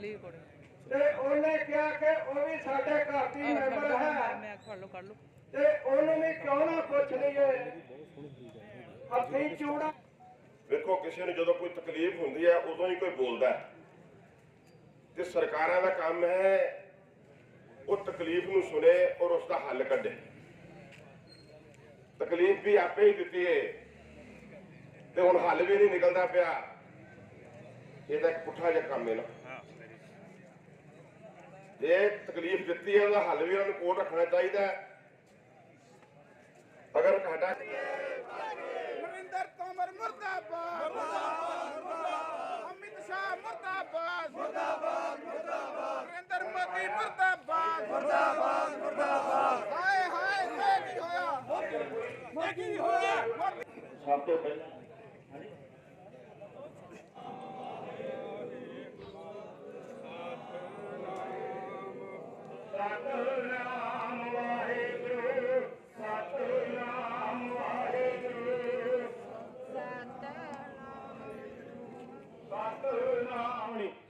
ਲਈ ਰਿਕਾਰਡਿੰਗ ਤੇ ਉਹਨੇ ਕਿਹਾ ਕਿ ਉਹ ਵੀ ਸਾਡੇ ਘਰ ਦੀ ਮੈਂਬਰ ਹੈ। ਮੈਂ ਲਓ ਕਰ ਲਓ। ਤੇ ਉਹਨੂੰ ਵੀ ਕਿਉਂ ਨਾ ਪੁੱਛ ਲਈਏ? ਹੱਥੀਂ ਚੂੜਾ। ਵੇਖੋ ਕਿਸੇ ਨੂੰ ਜਦੋਂ ਕੋਈ ਤਕਲੀਫ ਹੁੰਦੀ ਹੈ ਉਦੋਂ ਹੀ ਕੋਈ ਬੋਲਦਾ ਹੈ। ਤੇ ਸਰਕਾਰਾਂ ਦਾ ਕੰਮ ਹੈ ਉਹ ਤਕਲੀਫ ਨੂੰ ਸੁਣੇ ਔਰ ਉਸ ਦਾ ਹੱਲ ਕੱਢੇ। ਤਕਲੀਫ ਵੀ ਆਪੇ ਹੀ ਦਿੱਤੀ ਹੈ ਤੇ ਹੁਣ ਹੱਲ ਵੀ ਨਹੀਂ ਨਿਕਲਦਾ ਪਿਆ। ਇਹਦਾ ਇੱਕ ਪੁੱਠਾ ਜਿਹਾ ਕੰਮ ਹੈ ਨਾ। ਜੇ ਤਕਲੀਫ ਦਿੱਤੀ ਹੈ ਉਹਦਾ ਹੱਲ ਵੀ ਉਹਨਾਂ ਨੂੰ ਕੋਲ ਰੱਖਣਾ ਚਾਹੀਦਾ ਹੈ। ਅਗਰ ਸਾਡਾ ਨਰਿੰਦਰ ਤੋਮਰ ਮੁਰਦਾਬਾਦ। ਮੁਰਦਾਬਾਦ ਅਮਿਤ ਸ਼ਾਹ ਮੁਰਦਾਬਾਦ। ਮੁਰਦਾਬਾਦ ਮੁਰਦਾਬਾਦ ਨਰਿੰਦਰ ਮੋਦੀ ਮੁਰਦਾਬਾਦ। ਮੁਰਦਾਬਾਦ ਮੁਰਦਾਬਾਦ ਹਾਏ ਹਾਏ ਇਹ ਕੀ ਹੋਇਆ। ਇਹ ਕੀ ਹੋਇਆ। ਸਭ ਤੋਂ ਪਹਿਲਾਂ ਸਤਨਾਮ ਵਾਹਿਗੁਰੂ ਸਤਨਾਮ ਵਾਹਿਗੁਰੂ ਸਤਨਾਮ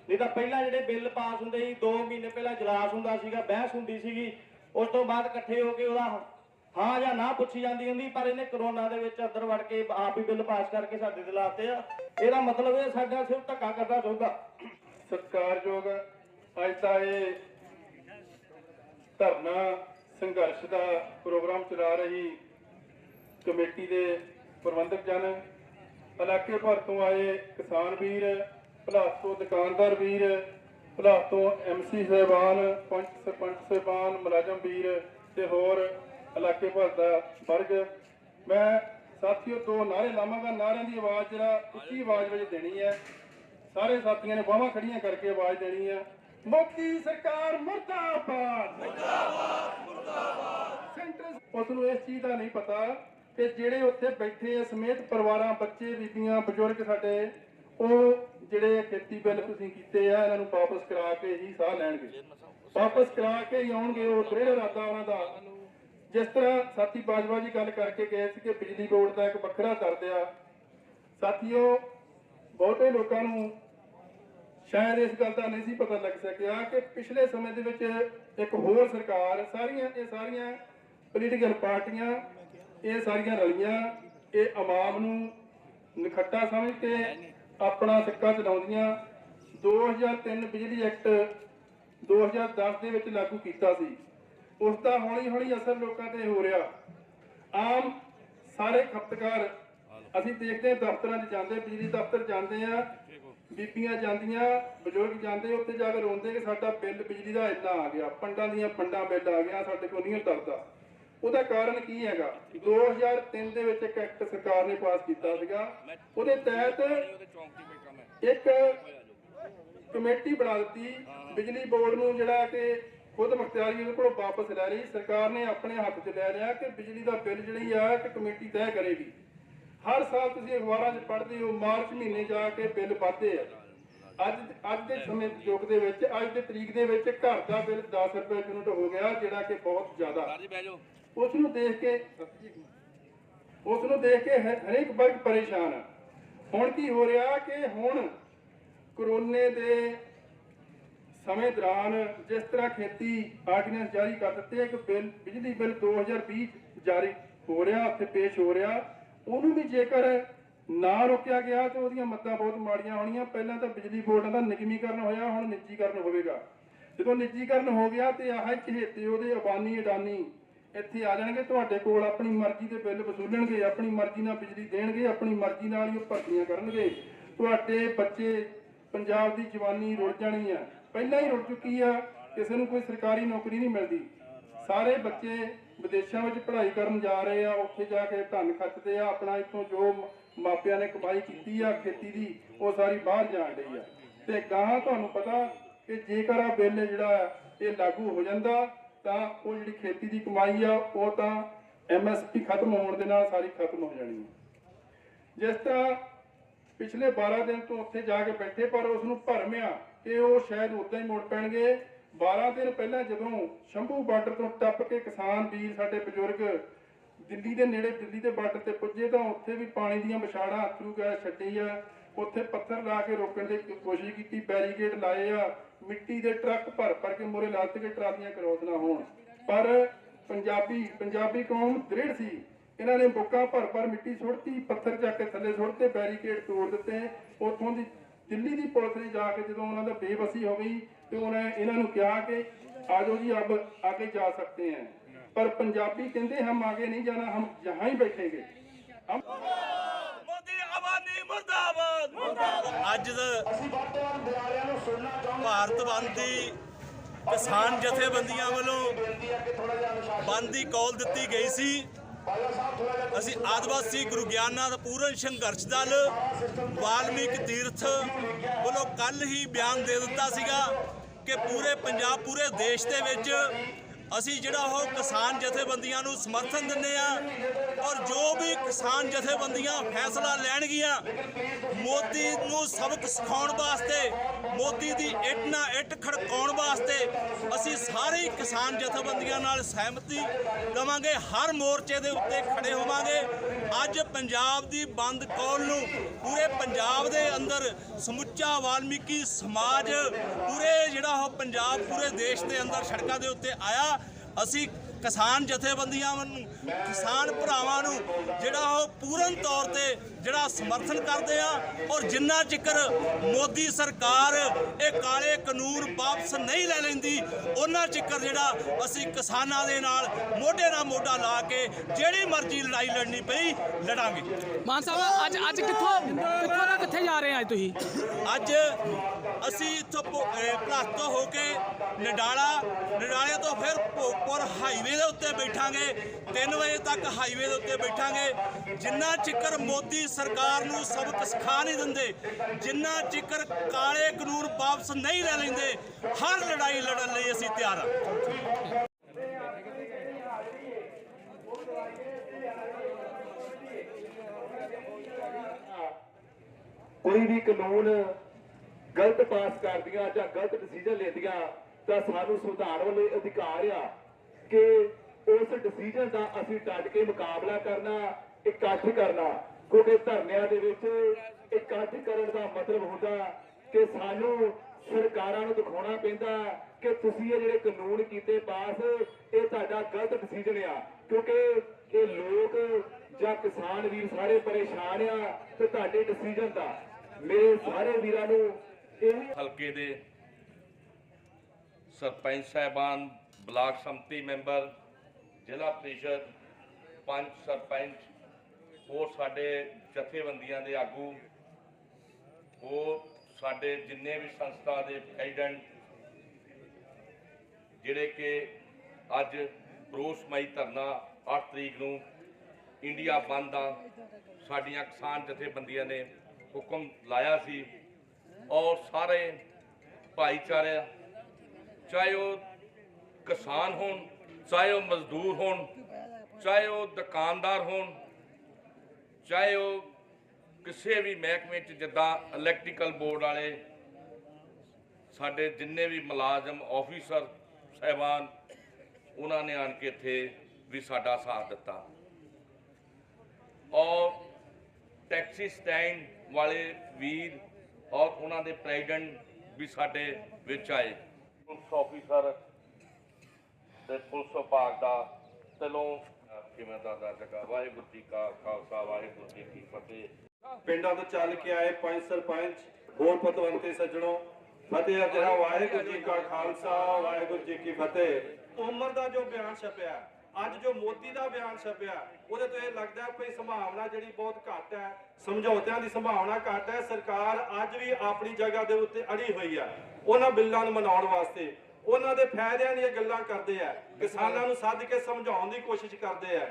ਨਹੀਂ ਤਾਂ ਪਹਿਲਾਂ ਜਿਹੜੇ ਬਿੱਲ ਪਾਸ ਹੁੰਦੇ ਸੀ 2 ਮਹੀਨੇ ਪਹਿਲਾਂ ਜਲਾਸ ਹੁੰਦਾ ਸੀਗਾ, ਬਹਿਸ ਹੁੰਦੀ ਸੀਗੀ। ਉਸ ਤੋਂ ਬਾਅਦ ਇਕੱਠੇ ਹੋ ਕੇ ਉਹਦਾ ਹਾਂ ਜਾਂ ਨਾ ਪੁੱਛੀ ਜਾਂਦੀ ਹੁੰਦੀ, ਪਰ ਇਹਨੇ ਕਰੋਨਾ ਦੇ ਵਿੱਚ ਅੰਦਰ ਵੜ ਕੇ ਆਪ ਹੀ ਬਿੱਲ ਪਾਸ ਕਰਕੇ ਸਾਡੇ ਦੇ ਲਾਤੇ ਆ। ਇਹਦਾ ਮਤਲਬ ਇਹ ਸਾਡਾ ਸਿਰਫ ਧੱਕਾ ਕਰਦਾ ਰਹੂਗਾ ਸਤਿਕਾਰਯੋਗ, ਅੱਜ ਤਾਂ ਇਹ ਧਰਨਾ ਸੰਘਰਸ਼ ਦਾ ਪ੍ਰੋਗਰਾਮ ਚਲਾ ਰਹੀ ਕਮੇਟੀ ਦੇ ਪ੍ਰਬੰਧਕ ਜਨ, ਇਲਾਕੇ ਭਰ ਤੋਂ ਆਏ ਕਿਸਾਨ ਵੀਰ ਭਲਾਸ ਤੋਂ ਦੁਕਾਨਦਾਰ ਵੀਰ ਭਲਾਸ ਤੋਂ ਐਮਸੀ ਸਾਹਿਬਾਨ, ਪੰਚ ਸਰਪੰਚ ਸਾਹਿਬਾਨ, ਮੁਲਾਜ਼ਮ ਵੀਰ ਤੇ ਹੋਰ ਇਲਾਕੇ ਭਰ ਦਾ ਵਰਗ। ਮੈਂ ਸਾਥੀਓ, ਦੋ ਨਾਰੇ ਲਾਵਾਂਗਾ। ਨਾਰਿਆਂ ਦੀ ਆਵਾਜ਼ ਜਿਹੜਾ ਉੱਚੀ ਆਵਾਜ਼ ਵਿੱਚ ਦੇਣੀ ਹੈ। ਸਾਰੇ ਸਾਥੀਆਂ ਨੇ ਬਾਹਾਂ ਖੜੀਆਂ ਕਰਕੇ ਆਵਾਜ਼ ਦੇਣੀ ਹੈ। ਮੋਦੀ ਸਰਕਾਰ ਮੁਰਦਾਬਾਦ। ਮੁਰਦਾਬਾਦ ਮੁਰਦਾਬਾਦ। ਸੈਂਟਰ ਉਸ ਨੂੰ ਇਸ ਚੀਜ਼ ਦਾ ਨਹੀਂ ਪਤਾ ਕਿ ਜਿਹੜੇ ਉੱਥੇ ਬੈਠੇ ਆ ਸਮੇਤ ਪਰਿਵਾਰਾਂ, ਬੱਚੇ, ਬੀਬੀਆਂ, ਬਜ਼ੁਰਗ ਸਾਡੇ, ਉਹ ਜਿਹੜੇ ਖੇਤੀ ਬਿੱਲ ਤੁਸੀਂ ਕੀਤੇ ਆ, ਇਹਨਾਂ ਨੂੰ ਵਾਪਸ ਕਰਾ ਕੇ ਹੀ ਸਾਹ ਲੈਣਗੇ। ਵਾਪਸ ਕਰਾ ਕੇ ਹੀ ਆਉਣਗੇ, ਉਹ ਦ੍ਰਿੜ ਇਰਾਦਾ ਉਹਨਾਂ ਦਾ। ਜਿਸ ਤਰ੍ਹਾਂ ਸਾਥੀ ਬਾਜਵਾ ਜੀ ਗੱਲ ਕਰਕੇ ਗਏ ਸੀ ਕਿ ਬਿਜਲੀ ਬੋਰਡ ਦਾ ਇੱਕ ਵੱਖਰਾ ਦਰਦ ਆ। ਸਾਥੀਓ, ਬਹੁਤੇ ਲੋਕਾਂ ਨੂੰ ਸ਼ਾਇਦ ਇਸ ਗੱਲ ਦਾ ਨਹੀਂ ਸੀ ਪਤਾ ਲੱਗ ਸਕਿਆ ਕਿ ਪਿਛਲੇ ਸਮੇਂ ਦੇ ਵਿੱਚ ਇੱਕ ਹੋਰ ਸਰਕਾਰ, ਸਾਰੀਆਂ, ਇਹ ਸਾਰੀਆਂ ਪੋਲੀਟੀਕਲ ਪਾਰਟੀਆਂ, ਇਹ ਸਾਰੀਆਂ ਰਲੀਆਂ, ਇਹ ਆਵਾਮ ਨੂੰ ਨਖੱਟਾ ਸਮਝ ਕੇ ਆਪਣਾ ਸਿੱਕਾ ਚਲਾਉਂਦੀਆਂ 2003 ਬਿਜਲੀ ਐਕਟ 2010 ਦੇ ਵਿੱਚ ਲਾਗੂ ਕੀਤਾ ਸੀ। ਉਸ ਦਾ ਹੌਲੀ ਹੌਲੀ ਅਸਰ ਲੋਕਾਂ ਤੇ ਹੋ ਰਿਹਾ। ਆਮ ਸਾਰੇ ਖਪਤਕਾਰ, ਅਸੀਂ ਦੇਖਦੇ ਹਾਂ ਦਫ਼ਤਰਾਂ 'ਚ ਜਾਂਦੇ, ਬਿਜਲੀ ਦਫ਼ਤਰ ਜਾਂਦੇ ਆ ਬੀਬੀਆਂ ਜਾਂਦੀਆਂ, ਬਜ਼ੁਰਗ ਜਾਂਦੇ, ਉੱਥੇ ਜਾ ਕੇ ਰੋਂਦੇ ਕਿ ਸਾਡਾ ਬਿੱਲ ਬਿਜਲੀ ਦਾ ਇੰਨਾ ਆ ਗਿਆ, ਪੰਡਾਂ ਦੀਆਂ ਪੰਡਾਂ ਬਿੱਲ ਆ ਗਿਆ, ਸਾਡੇ ਕੋਲ ਨਹੀਂ ਤਰਦਾ ਉਹਦਾ ਕਾਰਨ ਕੀ ਹੈਗਾ? 2003 ਦੇ ਵਿੱਚ ਇੱਕ ਐਕਟ ਸਰਕਾਰ ਨੇ ਪਾਸ ਕੀਤਾ ਸੀਗਾ। ਉਹਦੇ ਤਹਿਤ ਇੱਕ ਕਮੇਟੀ ਬਣਾ ਦਿੱਤੀ, ਬਿਜਲੀ ਬੋਰਡ ਨੂੰ ਜਿਹੜਾ ਕਿ ਖੁਦ ਮੁਖਤਿਆਰੀ ਉਹਦੇ ਕੋਲੋਂ ਵਾਪਸ ਲੈ ਲਈ ਸਰਕਾਰ ਨੇ ਆਪਣੇ ਹੱਥ 'ਚ ਲੈ ਲਿਆ ਕਿ ਬਿਜਲੀ ਦਾ ਬਿੱਲ ਜਿਹੜੀ ਆ ਕਿ ਕਮੇਟੀ ਤੈਅ ਕਰੇਗੀ। ਹਰ ਸਾਲ ਤੁਸੀਂ ਅਖਬਾਰਾਂ 'ਚ ਪੜ੍ਹਦੇ ਹੋ ਮਾਰਚ ਮਹੀਨੇ ਜਾ ਕੇ ਬਿੱਲ ਵੱਧਦੇ ਆ। ਅੱਜ ਅੱਜ ਦੇ ਸਮੇਂ ਯੁੱਗ ਦੇ ਵਿੱਚ ਅੱਜ ਦੇ ਤਰੀਕ ਦੇ ਵਿੱਚ ਘਰ ਦਾ ਬਿੱਲ 10 ਰੁਪਏ ਯੂਨਿਟ ਹੋ ਗਿਆ ਜਿਹੜਾ ਕਿ ਬਹੁਤ ਜ਼ਿਆਦਾ। ਉਸ ਨੂੰ ਦੇਖ ਕੇ ਉਸ ਨੂੰ ਦੇਖ ਕੇ ਹਰੇਕ ਵਰਗ ਪਰੇਸ਼ਾਨ ਆ। ਹੁਣ ਕੀ ਹੋ ਰਿਹਾ ਕਿ ਹੁਣ ਕਰੋਨੇ ਦੇ ਸਮੇਂ ਦੌਰਾਨ ਜਿਸ ਤਰ੍ਹਾਂ ਖੇਤੀ ਆਰਡੀਨੈਂਸ ਜਾਰੀ ਕਰ ਦਿੱਤੇ ਇੱਕ ਬਿੱਲ ਬਿਜਲੀ ਬਿੱਲ 2020 ਜਾਰੀ ਹੋ ਰਿਹਾ ਉੱਥੇ ਪੇਸ਼ ਹੋ ਰਿਹਾ। ਉਹਨੂੰ ਵੀ ਜੇਕਰ ਨਾ ਰੋਕਿਆ ਗਿਆ ਤੇ ਉਹਦੀਆਂ ਮੱਤਾਂ ਬਹੁਤ ਮਾੜੀਆਂ ਹੋਣੀਆਂ। ਪਹਿਲਾਂ ਤਾਂ ਬਿਜਲੀ ਬੋਰਡਾਂ ਦਾ ਨਿਗਮੀਕਰਨ ਹੋਇਆ, ਹੁਣ ਨਿੱਜੀਕਰਨ ਹੋਵੇਗਾ। ਜਦੋਂ ਨਿੱਜੀਕਰਨ ਹੋ ਗਿਆ ਤੇ ਆਹ ਚਹੇਤੇ ਉਹਦੇ ਅਬਾਨੀ, ਅਡਾਨੀ ਇੱਥੇ ਆ ਜਾਣਗੇ। ਤੁਹਾਡੇ ਕੋਲ ਆਪਣੀ ਮਰਜ਼ੀ ਦੇ ਬਿੱਲ ਵਸੂਲਣਗੇ, ਆਪਣੀ ਮਰਜ਼ੀ ਨਾਲ ਬਿਜਲੀ ਦੇਣਗੇ, ਆਪਣੀ ਮਰਜ਼ੀ ਨਾਲ ਹੀ ਉਹ ਭਰਤੀਆਂ ਕਰਨਗੇ। ਤੁਹਾਡੇ ਬੱਚੇ, ਪੰਜਾਬ ਦੀ ਜਵਾਨੀ ਰੁੜ ਜਾਣੀ ਆ। ਪਹਿਲਾਂ ਹੀ ਰੁੜ ਚੁੱਕੀ ਆ, ਕਿਸੇ ਨੂੰ ਕੋਈ ਸਰਕਾਰੀ ਨੌਕਰੀ ਨਹੀਂ ਮਿਲਦੀ। ਸਾਰੇ ਬੱਚੇ ਵਿਦੇਸ਼ਾਂ ਵਿੱਚ ਪੜ੍ਹਾਈ ਕਰਨ ਜਾ ਰਹੇ ਆ, ਉੱਥੇ ਜਾ ਕੇ ਧਨ ਖੱਟਦੇ ਆ, ਆਪਣਾ ਇੱਥੋਂ ਜੋ ਮਾਪਿਆਂ ਨੇ ਕਮਾਈ ਕੀਤੀ ਆ, ਖੇਤੀ ਦੀ, ਉਹ ਸਾਰੀ ਬਾਹਰ ਜਾਣ ਰਹੀ ਆ। ਤੇ ਗਾਹਾਂ ਤੁਹਾਨੂੰ ਪਤਾ ਕਿ ਜੇਕਰ ਆ ਬਿੱਲ ਜਿਹੜਾ ਇਹ ਲਾਗੂ ਹੋ ਜਾਂਦਾ, ਤਾਂ ਉਹ ਜਿਹੜੀ ਖੇਤੀ ਦੀ ਕਮਾਈ ਆ, ਉਹ ਤਾਂ ਐਮਐਸਪੀ ਖਤਮ ਹੋਣ ਦੇ ਨਾਲ ਸਾਰੀ ਖਤਮ ਹੋ ਜਾਣੀ ਹੈ ਜਿਸ ਤਰ੍ਹਾਂ ਪਿਛਲੇ 12 ਦਿਨ ਤੋਂ ਉੱਥੇ ਜਾ ਕੇ ਬੈਠੇ, ਪਰ ਉਸ ਨੂੰ ਭਰਮਿਆ ਕਿ ਉਹ ਸ਼ਾਇਦ ਉਦਾਂ ਹੀ ਮੁੜ ਪੈਣਗੇ। 12 ਦਿਨ ਪਹਿਲਾਂ ਜਦੋਂ ਸ਼ੰਭੂ ਬਾਰਡਰ ਤੋਂ ਟੱਪ ਕੇ ਕਿਸਾਨ ਵੀਰ ਸਾਡੇ ਬਜ਼ੁਰਗ ਦਿੱਲੀ ਦੇ ਨੇੜੇ ਦਿੱਲੀ ਦੇ ਬਾਰਡਰ ਤੇ ਪੁੱਜੇ ਤਾਂ ਉੱਥੇ ਵੀ ਪਾਣੀ ਦੀਆਂ ਵਿਛਾੜਾਂ ਅਥਰੂ ਗੈਸ ਛੱਡੀ ਆ। ਉੱਥੇ ਪੱਥਰ ਲਾ ਕੇ ਰੋਕਣ ਦੀ ਕੋਸ਼ਿਸ਼ ਕੀਤੀ, ਬੈਰੀਕੇਡ ਲਾਏ ਆ। ਮਿੱਟੀ ਦੇ ਟਰੱਕ ਭਰ ਭਰ ਕੇ ਮੋਰੇ ਲੱਦ ਕੇ ਟਰਾਲੀਆਂ ਕਰੋਸ ਨਾ ਹੋਣ। ਪਰ ਪੰਜਾਬੀ ਪੰਜਾਬੀ ਕੌਮ ਦ੍ਰਿੜ ਸੀ। ਇਹਨਾਂ ਨੇ ਬੁੱਕਾਂ ਭਰ ਭਰ ਮਿੱਟੀ ਸੁੱਟਤੀ, ਪੱਥਰ ਚੱਕ ਕੇ ਥੱਲੇ ਸੁੱਟਤੇ, ਬੈਰੀਕੇਡ ਤੋੜ ਦਿੱਤੇ। ਉੱਥੋਂ ਦੀ ਦਿੱਲੀ ਦੀ ਪੁਲਿਸ ਨੇ ਜਾ ਕੇ ਜਦੋਂ ਉਹਨਾਂ ਦਾ ਬੇਬਸੀ ਹੋ ਗਈ ਤੇ ਉਹਨੇ ਇਹਨਾਂ ਨੂੰ ਕਿਹਾ ਕਿ ਆਜੋ ਜੀ ਅਬ ਆਗੇ ਜਾ ਸਕਤੇ हैं पर पंजाबी कहते हम आगे नहीं जाना हम यहाँ ही बैठेंगे हम ਮੋਦੀ ਆਬਾਦੀ ਮੁਰਦਾਬਾਦ ਅੱਜ ਭਾਰਤ ਬੰਦ ਦੀ ਕਿਸਾਨ ਜਥੇਬੰਦੀਆਂ ਵੱਲੋਂ ਬੰਦ ਦੀ ਕਾਲ ਦਿੱਤੀ ਗਈ ਸੀ ਅਸੀਂ ਆਦਿਵਾਸੀ ਗੁਰੂ ਗਿਆਨਨਾਥ ਪੂਰਨ ਸੰਘਰਸ਼ ਦਲ ਵਾਲਮੀਕ ਤੀਰਥ ਵੱਲੋਂ ਕੱਲ ਹੀ ਬਿਆਨ ਦੇ ਦਿੱਤਾ ਸੀਗਾ ਕਿ ਪੂਰੇ ਪੰਜਾਬ ਪੂਰੇ ਦੇਸ਼ ਦੇ ਵਿੱਚ ਅਸੀਂ ਜਿਹੜਾ ਉਹ ਕਿਸਾਨ ਜਥੇਬੰਦੀਆਂ ਨੂੰ ਸਮਰਥਨ ਦਿੰਦੇ ਆ ਔਰ ਜੋ ਵੀ ਕਿਸਾਨ ਜਥੇਬੰਦੀਆਂ ਫੈਸਲਾ ਲੈਣਗੀਆਂ, ਮੋਦੀ ਨੂੰ ਸਬਕ ਸਿਖਾਉਣ ਵਾਸਤੇ, ਮੋਦੀ ਦੀ ਇੱਟ ਨਾ ਇੱਟ ਖੜਕਾਉਣ ਵਾਸਤੇ ਅਸੀਂ ਸਾਰੇ ਕਿਸਾਨ ਜਥੇਬੰਦੀਆਂ ਨਾਲ ਸਹਿਮਤੀ ਦਵਾਂਗੇ, ਹਰ ਮੋਰਚੇ ਦੇ ਉੱਤੇ ਖੜੇ ਹੋਵਾਂਗੇ। ਅੱਜ ਪੰਜਾਬ ਦੀ ਬੰਦ ਕਾਲ ਨੂੰ ਪੂਰੇ ਪੰਜਾਬ ਦੇ ਅੰਦਰ ਸਮੁੱਚਾ ਵਾਲਮੀਕੀ ਸਮਾਜ, ਪੂਰੇ ਜਿਹੜਾ ਉਹ ਪੰਜਾਬ, ਪੂਰੇ ਦੇਸ਼ ਦੇ ਅੰਦਰ ਸੜਕਾਂ ਦੇ ਉੱਤੇ ਆਇਆ। ਅਸੀਂ ਕਿਸਾਨ ਜਥੇਬੰਦੀਆਂ ਨੂੰ ਕਿਸਾਨ ਭਰਾਵਾਂ ਨੂੰ ਜਿਹੜਾ ਉਹ ਪੂਰਨ ਤੌਰ ਤੇ ਜਿਹੜਾ ਸਮਰਥਨ ਕਰਦੇ ਆ ਔਰ ਜਿੰਨਾ ਚਿਕਰ ਮੋਦੀ ਸਰਕਾਰ ਇਹ ਕਾਲੇ ਕਾਨੂੰਨ ਵਾਪਸ ਨਹੀਂ ਲੈ ਲੈਂਦੀ ਉਹਨਾਂ ਚਿਕਰ ਜਿਹੜਾ ਅਸੀਂ ਕਿਸਾਨਾਂ ਦੇ ਨਾਲ ਮੋਢੇ ਨਾਲ ਮੋਢਾ ਲਾ ਕੇ ਜਿਹੜੀ ਮਰਜ਼ੀ ਲੜਾਈ ਲੜਨੀ ਪਈ ਲੜਾਂਗੇ। ਮਾਨ ਸਾਹਿਬ ਅੱਜ ਅੱਜ ਕਿੱਥੋਂ ਕਿੱਥੋਂ ਦਾ ਕਿੱਥੇ ਜਾ ਰਹੇ ਆ ਅੱਜ ਤੁਸੀਂ? ਅੱਜ ਅਸੀਂ ਇੱਥੋਂ ਪਲਾਸਟੋ ਹੋ ਕੇ ਨਡਾਲਾ ਨਡਾਲੇ ਤੋਂ ਫਿਰ ਭੋਗਪੁਰ ਹਾਈਵੇ ਦੇ ਉੱਤੇ ਬੈਠਾਂਗੇ। 3 ਵਜੇ ਤੱਕ ਹਾਈਵੇ ਦੇ ਉੱਤੇ ਬੈਠਾਂਗੇ। ਜਿੰਨਾ ਚਿਕਰ ਮੋਦੀ ਸਰਕਾਰ ਨੂੰ ਸਬਕ ਸਿਖਾ ਨਹੀਂ ਦਿੰਦੇ, ਜਿੰਨਾ ਚਿਕਰ ਕਾਲੇ ਕਾਨੂੰਨ ਵਾਪਸ ਨਹੀਂ ਲੈ ਲੈਂਦੇ, ਹਰ ਲੜਾਈ ਲੜਨ ਲਈ ਅਸੀਂ ਤਿਆਰ ਹਾਂ ਕੋਈ ਵੀ ਕਾਨੂੰਨ ਗਲਤ ਪਾਸ ਕਰਦੀਆਂ ਜਾਂ ਗਲਤ ਡਿਸੀਜਨ ਲੈਂਦੀਆਂ, ਤਾਂ ਸਾਨੂੰ ਸੁਧਾਰਨ ਲਈ ਅਧਿਕਾਰ ਆ ਕਿ ਉਸ ਡਿਸੀਜਨ ਦਾ ਅਸੀਂ ਡਟ ਕੇ ਮੁਕਾਬਲਾ ਕਰਨਾ, ਇਕੱਠ ਕਰਨਾ। ਕਿਉਂਕਿ ਧਰਨਿਆਂ ਦੇ ਵਿੱਚ ਇਕੱਠ ਕਰਨ ਦਾ ਮਤਲਬ ਹੁੰਦਾ ਕਿ ਸਾਨੂੰ ਸਰਕਾਰਾਂ ਨੂੰ ਦਿਖਾਉਣਾ ਪੈਂਦਾ ਕਿ ਤੁਸੀਂ ਇਹ ਜਿਹੜੇ ਕਾਨੂੰਨ ਕੀਤੇ ਪਾਸ, ਇਹ ਤੁਹਾਡਾ ਗਲਤ ਡਿਸੀਜਨ ਆ। ਕਿਉਂਕਿ ਇਹ ਲੋਕ ਜਾਂ ਕਿਸਾਨ ਵੀਰ ਸਾਰੇ ਪਰੇਸ਼ਾਨ ਆ ਤੇ ਤੁਹਾਡੇ ਡਿਸੀਜਨ ਦਾ। ਮੇਰੇ ਸਾਰੇ ਵੀਰਾਂ ਨੂੰ ਇਹ ਹਲਕੇ ਦੇ ਸਰਪੰਚ ਸਾਹਿਬਾਨ, ਬਲਾਕ ਸੰਮਤੀ ਮੈਂਬਰ, ਜ਼ਿਲ੍ਹਾ ਪ੍ਰੀਸ਼ਦ ਪੰਚ ਸਰਪੰਚ ਹੋਰ ਸਾਡੇ ਜਥੇਬੰਦੀਆਂ ਦੇ ਆਗੂ ਉਹ ਸਾਡੇ ਜਿੰਨੇ ਵੀ ਸੰਸਥਾ ਦੇ ਪ੍ਰੈਜ਼ੀਡੈਂਟ ਜਿਹੜੇ ਕਿ ਅੱਜ ਬਰੋਸਮਈ ਧਰਨਾ 8 ਤਰੀਕ ਨੂੰ ਇੰਡੀਆ ਬੰਦ ਦਾ ਸਾਡੀਆਂ ਕਿਸਾਨ ਜਥੇਬੰਦੀਆਂ ਨੇ ਹੁਕਮ ਲਾਇਆ ਸੀ, ਔਰ ਸਾਰੇ ਭਾਈਚਾਰੇ, ਚਾਹੇ ਉਹ ਕਿਸਾਨ ਹੋਣ, ਚਾਹੇ ਉਹ ਮਜ਼ਦੂਰ ਹੋਣ, ਚਾਹੇ ਉਹ ਦੁਕਾਨਦਾਰ ਹੋਣ ਚਾਹੇ ਉਹ ਕਿਸੇ ਵੀ ਮਹਿਕਮੇ 'ਚ ਜਿੱਦਾਂ ਇਲੈਕਟ੍ਰੀਕਲ ਬੋਰਡ ਵਾਲੇ, ਸਾਡੇ ਜਿੰਨੇ ਵੀ ਮੁਲਾਜ਼ਮ ਆਫੀਸਰ ਸਹਿਬਾਨ, ਉਹਨਾਂ ਨੇ ਆਣ ਕੇ ਇੱਥੇ ਵੀ ਸਾਡਾ ਸਾਥ ਦਿੱਤਾ। ਔਰ ਟੈਕਸੀ ਸਟੈਂਡ ਵਾਲੇ ਵੀਰ ਔਰ ਉਹਨਾਂ ਦੇ ਪ੍ਰੈਜ਼ੀਡੈਂਟ ਵੀ ਸਾਡੇ ਵਿੱਚ ਆਏ। ਪੁਲਿਸ ਆਫੀਸਰ ਤੇ ਪੁਲਿਸ ਵਿਭਾਗ ਦਾ ਦਿਲੋਂ ਕਿਵੇਂ ਦਾ ਦਾ ਵਾਹਿਗੁਰੂ ਜੀ ਕਾ ਖਾਲਸਾ, ਵਾਹਿਗੁਰੂ ਜੀ ਕੀ ਫਤਿਹ। ਪਿੰਡਾਂ ਤੋਂ ਚੱਲ ਕੇ ਆਏ ਪੰਜ ਸਰਪੰਚ, ਹੋਰ ਪਤਵੰਤੇ ਸੱਜਣੋ, ਫਤਿਹ ਅਰਜਨਾ ਵਾਹਿਗੁਰੂ ਜੀ ਕਾ ਖਾਲਸਾ, ਵਾਹਿਗੁਰੂ ਜੀ ਕੀ ਫਤਿਹ। ਉਮਰ ਦਾ ਜੋ ਬਿਆਨ ਛਪਿਆ, ਅੱਜ ਜੋ ਮੋਦੀ ਦਾ ਬਿਆਨ ਛਪਿਆ, ਉਹਦੇ ਤੋਂ ਇਹ ਲੱਗਦਾ ਹੈ ਸੰਭਾਵਨਾ ਜਿਹੜੀ ਬਹੁਤ ਘੱਟ ਹੈ, ਸਮਝੌਤਿਆਂ ਦੀ ਸੰਭਾਵਨਾ ਘੱਟ ਹੈ, ਸਰਕਾਰ ਅੱਜ ਵੀ ਆਪਣੀ ਜਗ੍ਹਾ ਦੇ ਉੱਤੇ ਅੜੀ ਹੋਈ ਹੈ, ਉਹਨਾਂ ਬਿੱਲਾਂ ਨੂੰ ਮਨਾਉਣ ਵਾਸਤੇ। ਉਹਨਾਂ ਦੇ ਫਾਇਦਿਆਂ ਦੀਆਂ ਗੱਲਾਂ ਕਰਦੇ ਆ, ਕਿਸਾਨਾਂ ਨੂੰ ਸੱਦ ਕੇ ਸਮਝਾਉਣ ਦੀ ਕੋਸ਼ਿਸ਼ ਕਰਦੇ ਆ।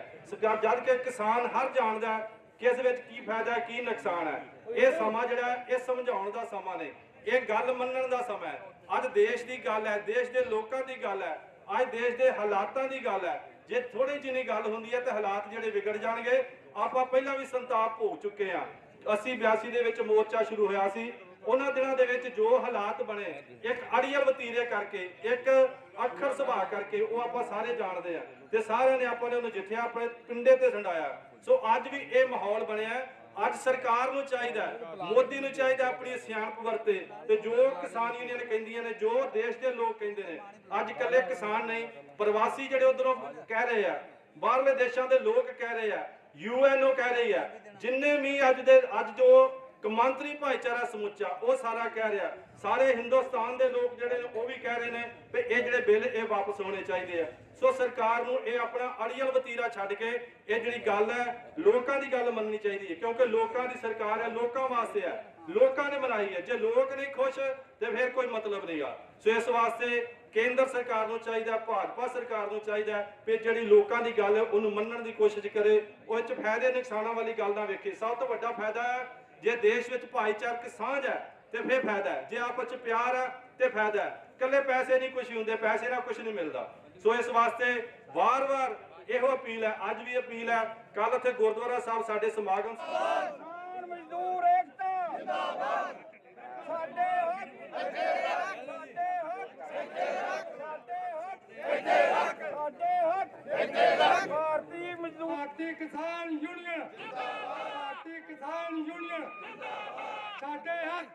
ਜਦ ਕਿ ਕਿਸਾਨ ਹਰ ਜਾਣਦਾ ਹੈ ਕਿ ਇਸ ਵਿੱਚ ਕੀ ਫਾਇਦਾ, ਕੀ ਨੁਕਸਾਨ ਹੈ। ਇਹ ਸਮਾਂ ਜਿਹੜਾ ਇਹ ਸਮਝਾਉਣ ਦਾ ਸਮਾਂ ਨਹੀਂ। ਇਹ ਗੱਲ ਮੰਨਣ ਦਾ ਸਮਾਂ ਹੈ। ਅੱਜ ਦੇਸ਼ ਦੀ ਗੱਲ ਹੈ, ਦੇਸ਼ ਦੇ ਲੋਕਾਂ ਦੀ ਗੱਲ ਹੈ, ਅੱਜ ਦੇਸ਼ ਦੇ ਹਾਲਾਤਾਂ ਦੀ ਗੱਲ ਹੈ। ਜੇ ਥੋੜੀ ਜਿਹੀ ਗੱਲ ਹੁੰਦੀ ਹੈ ਤੇ ਹਾਲਾਤ ਜਿਹੜੇ ਵਿਗੜ ਜਾਣਗੇ। ਆਪਾਂ ਪਹਿਲਾਂ ਵੀ ਸੰਤਾਪ ਭੋਗ ਚੁੱਕੇ ਆ 80 82 ਦੇ ਵਿੱਚ ਮੋਰਚਾ ਸ਼ੁਰੂ ਹੋਇਆ ਸੀ। ਉਹਨਾਂ ਦਿਨਾਂ ਦੇ ਵਿੱਚ ਜੋ ਹਾਲਾਤ ਬਣੇ, ਇੱਕ ਅੜੀਅਲ ਵਤੀਰੇ ਕਰਕੇ, ਇੱਕ ਅੱਖਰ ਸੁਭਾਅ ਕਰਕੇ ਉਹ ਆਪਾਂ ਸਾਰੇ ਜਾਣਦੇ ਆ ਤੇ ਸਾਰਿਆਂ ਨੇ ਆਪਾਂ ਨੇ ਉਹਨੂੰ ਜਿੱਥਿਆ ਆਪਣੇ ਪਿੰਡੇ ਤੇ ਸੰਡਾਇਆ। ਸੋ ਅੱਜ ਵੀ ਇਹ ਮਾਹੌਲ ਬਣਿਆ ਅੱਜ ਸਰਕਾਰ ਨੂੰ ਚਾਹੀਦਾ ਮੋਦੀ ਨੂੰ ਚਾਹੀਦਾ ਆਪਣੀ ਸਿਆਣਪ ਵਰਤੇ ਤੇ ਜੋ ਕਿਸਾਨ ਯੂਨੀਅਨ ਕਹਿੰਦੀਆਂ ਨੇ, ਜੋ ਦੇਸ਼ ਦੇ ਲੋਕ ਕਹਿੰਦੇ ਨੇ, ਅੱਜ ਇਕੱਲੇ ਕਿਸਾਨ ਨਹੀਂ, ਪ੍ਰਵਾਸੀ ਜਿਹੜੇ ਉਧਰੋਂ ਕਹਿ ਰਹੇ ਆ, ਬਾਹਰਲੇ ਦੇਸ਼ਾਂ ਦੇ ਲੋਕ ਕਹਿ ਰਹੇ ਆ ਯੂਐਨਓ ਕਹਿ ਰਹੀ ਆ, ਜਿੰਨੇ ਵੀ ਅੱਜ ਦੇ, ਅੱਜ ਜੋ ਕਮਾਂਤਰੀ ਭਾਈਚਾਰਾ ਸਮੁੱਚਾ, ਉਹ ਸਾਰਾ ਕਹਿ ਰਿਹਾ। ਸਾਰੇ ਹਿੰਦੁਸਤਾਨ ਦੇ ਲੋਕ ਜਿਹੜੇ ਨੇ, ਉਹ ਵੀ ਕਹਿ ਰਹੇ ਨੇ ਵੀ ਇਹ ਜਿਹੜੇ ਬਿੱਲ ਇਹ ਵਾਪਸ ਹੋਣੇ ਚਾਹੀਦੇ ਆ। ਸੋ ਸਰਕਾਰ ਨੂੰ ਇਹ ਆਪਣਾ ਅੜੀਅਲ ਵਤੀਰਾ ਛੱਡ ਕੇ ਇਹ ਜਿਹੜੀ ਗੱਲ ਹੈ, ਲੋਕਾਂ ਦੀ ਗੱਲ ਮੰਨਣੀ ਚਾਹੀਦੀ ਹੈ। ਕਿਉਂਕਿ ਲੋਕਾਂ ਦੀ ਸਰਕਾਰ ਹੈ, ਲੋਕਾਂ ਵਾਸਤੇ ਹੈ। ਲੋਕਾਂ ਨੇ ਬਣਾਈ ਹੈ। ਜੇ ਲੋਕ ਨਹੀਂ ਖੁਸ਼, ਤੇ ਫਿਰ ਕੋਈ ਮਤਲਬ ਨਹੀਂਗਾ ਸੋ ਇਸ ਵਾਸਤੇ ਕੇਂਦਰ ਸਰਕਾਰ ਨੂੰ ਚਾਹੀਦਾ, ਭਾਜਪਾ ਸਰਕਾਰ ਨੂੰ ਚਾਹੀਦਾ ਵੀ ਜਿਹੜੀ ਲੋਕਾਂ ਦੀ ਗੱਲ ਉਹਨੂੰ ਮੰਨਣ ਦੀ ਕੋਸ਼ਿਸ਼ ਕਰੇ। ਉਹ ਚ ਫਾਇਦੇ, ਨੁਕਸਾਨਾਂ ਵਾਲੀ ਗੱਲ ਨਾ ਵੇਖੇ। ਸਭ ਤੋਂ ਵੱਡਾ ਫਾਇਦਾ ਹੈ ਜੇ ਦੇਸ਼ ਵਿੱਚ ਭਾਈਚਾਰਕ ਸਾਂਝ ਹੈ, ਤੇ ਫਿਰ ਫਾਇਦਾ ਹੈ। ਜੇ ਆਪਸ ਵਿੱਚ ਪਿਆਰ ਹੈ, ਤੇ ਫਾਇਦਾ ਹੈ। ਇਕੱਲੇ ਪੈਸੇ ਨਹੀਂ ਖੁਸ਼ੀ ਹੁੰਦੇ, ਪੈਸੇ ਨਾਲ ਕੁਝ ਨਹੀਂ ਮਿਲਦਾ। ਸੋ ਇਸ ਵਾਸਤੇ ਵਾਰ-ਵਾਰ ਇਹੋ ਅਪੀਲ ਹੈ, ਅੱਜ ਵੀ ਅਪੀਲ ਹੈ ਕੱਲ ਉੱਥੇ ਗੁਰਦੁਆਰਾ ਸਾਹਿਬ ਸਾਡੇ ਸਮਾਗਮ ਕਿਸਾਨ ਮਜ਼ਦੂਰ ਏਕਤਾ। ਜਿੰਦਾਬਾਦ ਸਾਡੇ ਹੱਕ। ਸਾਡੇ ਹੱਕ। ਸਾਡੇ ਹੱਕ। ਸਾਡੇ ਹੱਕ। ਸਾਡੇ ਹੱਕ। ਭਾਰਤੀ ਮਜ਼ਦੂਰ ਭਾਰਤੀ ਕਿਸਾਨ ਯੂਨੀਅਨ। ਭਾਰਤੀ ਕਿਸਾਨ ਯੂਨੀਅਨ। ਸਾਡੇ ਹੱਕ।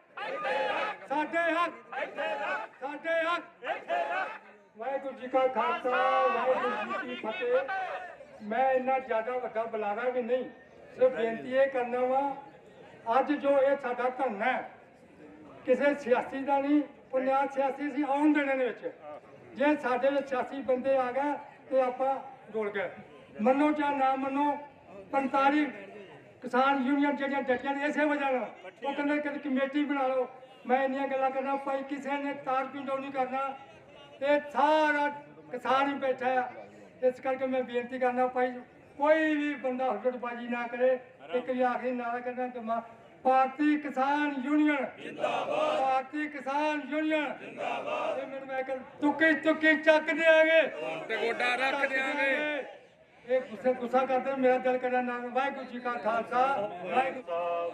ਸਾਡੇ ਹੱਕ। ਸਾਡੇ ਹੱਕ। ਵਾਹਿਗੁਰੂ ਜੀ ਕਾ ਖਾਲਸਾ, ਵਾਹਿਗੁਰੂ ਜੀ ਕੀ ਫਤਿਹ। ਮੈਂ ਇੰਨਾ ਜ਼ਿਆਦਾ ਵੱਡਾ ਬੁਲਾਰਾ ਵੀ ਨਹੀਂ, ਸਿਰਫ ਬੇਨਤੀ ਇਹ ਕਰਨਾ ਵਾ, ਅੱਜ ਜੋ ਇਹ ਸਾਡਾ ਧਰਨਾ ਹੈ, ਕਿਸੇ ਸਿਆਸੀ ਦਾ ਨਹੀਂ ਪੁਨਿਆ ਸਿਆਸੀ ਸੀ ਆਉਣ ਦੇਣੇ ਦੇ ਵਿੱਚ। ਜੇ ਸਾਡੇ ਵਿੱਚ ਸਿਆਸੀ ਬੰਦੇ ਆ ਗਏ ਤੇ ਆਪਾਂ ਰੁਲ ਗਏ। ਮੰਨੋ ਜਾਂ ਨਾ ਮੰਨੋ 45 ਕਿਸਾਨ ਯੂਨੀਅਨ ਜਿਹੜੀਆਂ ਡਟੀਆਂ ਨੇ ਇਸੇ ਵਜ੍ਹਾ ਨਾਲ ਉਹ ਕਹਿੰਦੇ ਕਿ ਕਮੇਟੀ ਬਣਾ ਲਓ। ਮੈਂ ਇੰਨੀਆਂ ਗੱਲਾਂ ਕਰਨਾ ਭਾਈ ਕਿਸੇ ਨੇ ਤਾਰ ਪਿੰਡੋਂ ਨਹੀਂ ਕਰਨਾ। ਇਹ ਸਾਰਾ ਕਿਸਾਨ ਹੀ ਬੈਠਾ ਹੈ ਇਸ ਕਰਕੇ ਮੈਂ ਬੇਨਤੀ ਕਰਨਾ ਭਾਈ ਕੋਈ ਵੀ ਬੰਦਾ ਹੁੱਲੜਬਾਜੀ ਨਾ ਕਰੇ ਇੱਕ ਵੀ ਆਖਰੀ ਨਾਰਾ ਕਰਨਾ ਕਿ ਮਾ ਭਾਰਤੀ ਕਿਸਾਨ ਯੂਨੀਅਨ ਜਿੰਦਾਬਾਦ ਭਾਰਤੀ ਕਿਸਾਨ ਯੂਨੀਅਨ ਜਿੰਦਾਬਾਦ ਇਹ ਮੈਨੂੰ ਮੈਂ ਕਰ ਤੁੱਕੇ ਤੁੱਕੇ ਚੱਕ ਦਿਆਂਗੇ। ਤੇ ਗੋਡਾ ਰੱਖ ਦਿਆਂਗੇ। ਇਹ ਗੁੱਸੇ ਗੁੱਸਾ ਕਰਦੇ ਨੇ, ਮੇਰਾ ਦਿਲ ਕਰਦਾ ਨਾ ਵਾਹਿਗੁਰੂ ਜੀ ਕਾ ਖਾਲਸਾ ਵਾਹਿਗੁਰੂ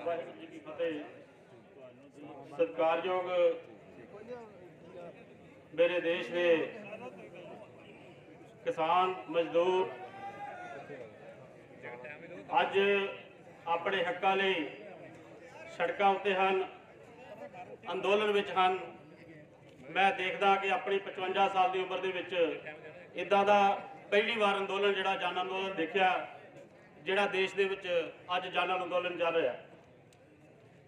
ਵਾਹਿਗੁਰੂ ਜੀ ਕੀ ਫਤਿਹ। ਸਤਿਕਾਰਯੋਗ ਮੇਰੇ ਦੇਸ਼ ਦੇ ਕਿਸਾਨ ਮਜ਼ਦੂਰ ਅੱਜ ਆਪਣੇ ਹੱਕਾਂ ਲਈ ਸੜਕਾਂ ਉੱਤੇ ਹਨ ਅੰਦੋਲਨ ਵਿੱਚ ਹਨ। ਮੈਂ ਦੇਖਦਾ ਕਿ ਆਪਣੀ 55 ਸਾਲ ਦੀ ਉਮਰ ਦੇ ਵਿੱਚ ਇਦਾਂ ਦਾ ਪਹਿਲੀ ਵਾਰ ਅੰਦੋਲਨ ਜਿਹੜਾ ਜਨ ਅੰਦੋਲਨ ਦੇਖਿਆ, ਜਿਹੜਾ ਦੇਸ਼ ਦੇ ਵਿੱਚ ਅੱਜ ਜਨ ਅੰਦੋਲਨ ਚੱਲ ਰਿਹਾ।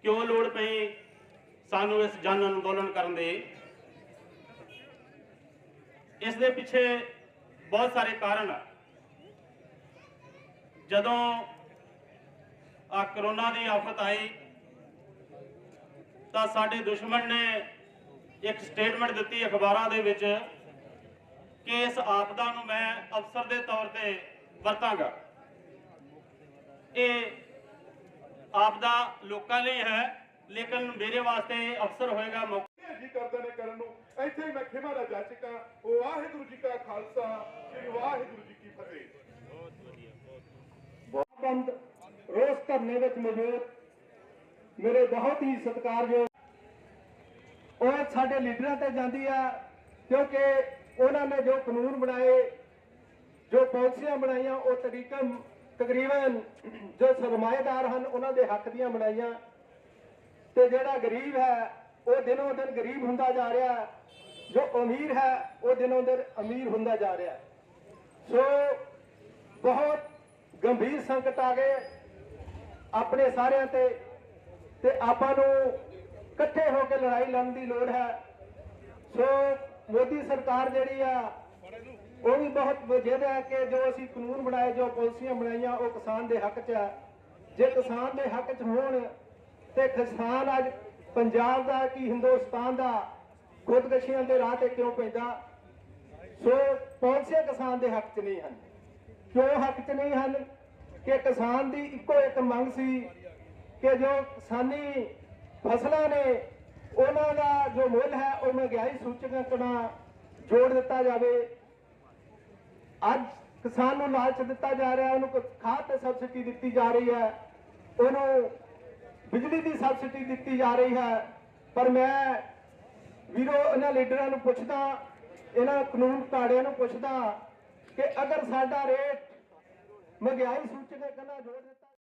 ਕਿਉਂ ਲੋੜ ਪਈ ਸਾਨੂੰ ਇਸ ਜਨ ਅੰਦੋਲਨ ਕਰਨ ਦੀ? ਇਸ ਦੇ ਪਿੱਛੇ ਬਹੁਤ ਸਾਰੇ ਕਾਰਨ ਆ। ਜਦੋਂ ਆ ਕਰੋਨਾ ਦੀ ਆਫਤ ਆਈ, ਤਾਂ ਸਾਡੇ ਦੁਸ਼ਮਣ ਨੇ ਇੱਕ ਸਟੇਟਮੈਂਟ ਦਿੱਤੀ ਅਖਬਾਰਾਂ ਦੇ ਵਿੱਚ ਕਿ ਇਸ ਆਪਦਾ ਨੂੰ ਮੈਂ ਅਫਸਰ ਦੇ ਤੌਰ ਤੇ ਵਰਤਾਂਗਾ। ਇਹ ਆਪਦਾ ਲੋਕਾਂ ਲਈ ਹੈ ਲੇਕਿਨ ਮੇਰੇ ਵਾਸਤੇ ਇਹ ਅਫਸਰ ਹੋਏਗਾ ਮੌਕਾ ਜੀ ਕਰਦੇ ਨੇ ਕਰਨ ਨੂੰ। ਇੱਥੇ ਹੀ ਮੈਂ ਖਿਮਾ ਦਾ ਜਾਚਕਾ ਵਾਹਿਗੁਰੂ ਜੀ ਕਾ ਖਾਲਸਾ ਸ੍ਰੀ ਵਾਹਿਗੁਰੂ ਜੀ ਕੀ ਫਤਿਹ। ਬੰਦ ਰੋਸ ਧਰਨੇ ਵਿੱਚ ਮੌਜੂਦ। ਮੇਰੇ ਬਹੁਤ ਹੀ ਸਤਿਕਾਰਯੋਗ ਉਹ ਸਾਡੇ ਲੀਡਰਾਂ ਤੇ ਜਾਂਦੀ ਆ ਕਿਉਂਕਿ ਉਹਨਾਂ ਨੇ ਜੋ ਕਾਨੂੰਨ ਬਣਾਏ, ਜੋ ਪਾਲਿਸੀਆਂ ਬਣਾਈਆਂ, ਉਹ ਤਰੀਕਨ ਤਕਰੀਬਨ ਜੋ ਸਰਮਾਏਦਾਰ ਹਨ, ਉਹਨਾਂ ਦੇ ਹੱਕ ਦੀਆਂ ਬਣਾਈਆਂ। ਤੇ ਜਿਹੜਾ ਗਰੀਬ ਹੈ, ਉਹ ਦਿਨੋਂ ਦਿਨ ਗਰੀਬ ਹੁੰਦਾ ਜਾ ਰਿਹਾ। ਜੋ ਅਮੀਰ ਹੈ, ਉਹ ਦਿਨੋਂ ਦਿਨ ਅਮੀਰ ਹੁੰਦਾ ਜਾ ਰਿਹਾ। ਸੋ ਬਹੁਤ ਗੰਭੀਰ ਸੰਕਟ ਆ ਗਏ ਆਪਣੇ ਸਾਰਿਆਂ ਤੇ ਤੇ ਆਪਾਂ ਨੂੰ ਇਕੱਠੇ ਹੋ ਕੇ ਲੜਾਈ ਲੜਨ ਦੀ ਲੋੜ ਹੈ। ਸੋ ਮੋਦੀ ਸਰਕਾਰ ਜਿਹੜੀ ਆ, ਉਹ ਵੀ ਬਹੁਤ ਵਜਦ ਹੈ ਕਿ ਜੋ ਅਸੀਂ ਕਾਨੂੰਨ ਬਣਾਏ, ਜੋ ਪਾਲਿਸੀਆਂ ਬਣਾਈਆਂ, ਉਹ ਕਿਸਾਨ ਦੇ ਹੱਕ 'ਚ ਆ। ਜੇ ਕਿਸਾਨ ਦੇ ਹੱਕ 'ਚ ਹੋਣ ਤੇ ਕਿਸਾਨ ਅੱਜ ਪੰਜਾਬ ਦਾ ਕੀ ਹਿੰਦੁਸਤਾਨ ਦਾ ਖੁਦਕਸ਼ੀਆਂ ਦੇ ਰਾਹ ਤੇ ਕਿਉਂ ਪੈਂਦਾ? ਸੋ ਪਾਲਿਸੀਆਂ ਕਿਸਾਨ ਦੇ ਹੱਕ 'ਚ ਨਹੀਂ ਹਨ। ਕਿਉਂ ਹੱਕ 'ਚ ਨਹੀਂ ਹਨ? ਕਿ ਕਿਸਾਨ ਦੀ ਇੱਕੋ ਇੱਕ ਮੰਗ ਸੀ ਕਿ ਜੋ ਕਿਸਾਨੀ ਫਸਲਾਂ ਨੇ ਉਹਨਾਂ ਦਾ ਜੋ ਮੁੱਲ ਹੈ, ਉਹ ਮਹਿੰਗਾਈ ਸੂਚਕਾਂਕ ਨਾਲ ਜੋੜ ਦਿੱਤਾ ਜਾਵੇ। ਅੱਜ ਕਿਸਾਨ ਨੂੰ ਲਾਲਚ ਦਿੱਤਾ ਜਾ ਰਿਹਾ, ਉਹਨੂੰ ਖਾਦ ਤੇ ਸਬਸਿਡੀ ਦਿੱਤੀ ਜਾ ਰਹੀ ਹੈ। ਉਹਨੂੰ ਬਿਜਲੀ ਦੀ ਸਬਸਿਡੀ ਦਿੱਤੀ ਜਾ ਰਹੀ ਹੈ। ਪਰ ਮੈਂ ਵੀਰੋ, ਇਹਨਾਂ ਲੀਡਰਾਂ ਨੂੰ ਪੁੱਛਦਾ, ਇਹਨਾਂ ਕਾਨੂੰਨ ਘਾੜਿਆਂ ਨੂੰ ਪੁੱਛਦਾ ਕਿ ਅਗਰ ਸਾਡਾ ਰੇਟ ਮਹਿੰਗਾਈ ਸੂਚਕਾਂਕ ਨਾਲ ਜੋੜ ਦਿੱਤਾ